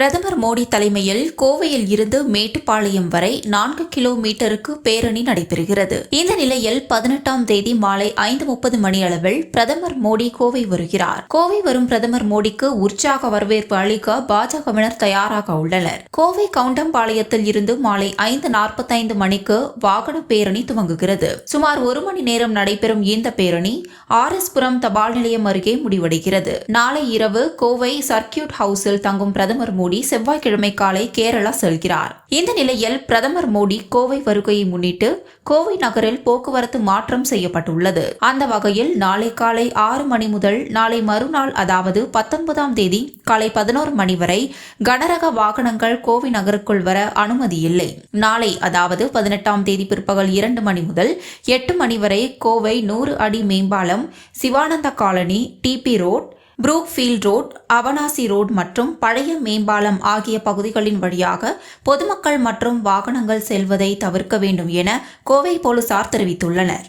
பிரதமர் மோடி தலைமையில் கோவையில் இருந்து மேட்டுப்பாளையம் வரை நான்கு கிலோமீட்டருக்கு பேரணி நடைபெறுகிறது. இந்த நிலையில் பதினெட்டாம் தேதி மாலை ஐந்து முப்பது மணி அளவில் பிரதமர் மோடி கோவை வருகிறார். கோவை வரும் பிரதமர் மோடிக்கு உற்சாக வரவேற்பு அளிக்க பாஜகவினர் தயாராக உள்ளனர். கோவை கவுண்டம்பாளையத்தில் இருந்து மாலை ஐந்து நாற்பத்தைந்து மணிக்கு வாகன பேரணி துவங்குகிறது. சுமார் ஒரு மணி நேரம் நடைபெறும் இந்த பேரணி ஆர் எஸ் புரம் தபால் நிலையம் அருகே முடிவடைகிறது. நாளை இரவு கோவை சர்க்கியூட் ஹவுஸில் தங்கும் பிரதமர் மோடி செவ்வாய்க்கிழமை காலை கேரளா செல்கிறார். இந்த நிலையில் பிரதமர் மோடி கோவை வருகையை முன்னிட்டு கோவை நகரில் போக்குவரத்து மாற்றம் செய்யப்பட்டுள்ளது. அந்த வகையில் நாளை காலை ஆறு மணி முதல் நாளை மறுநாள் அதாவது பத்தொன்பதாம் தேதி காலை பதினோரு மணி வரை கனரக வாகனங்கள் கோவை நகருக்குள் வர அனுமதி இல்லை. நாளை அதாவது பதினெட்டாம் தேதி பிற்பகல் இரண்டு மணி முதல் எட்டு மணி வரை கோவை நூறு அடி மேம்பாலம் Sivananda colony TB road Brookefield road Avinashi road மற்றும் பழைய மேம்பாலம் ஆகிய பகுதிகளின் வழியாக பொதுமக்கள் மற்றும் வாகனங்கள் செல்வதை தவிர்க்க வேண்டும் என கோவை போலீசார் தெரிவித்துள்ளனர்.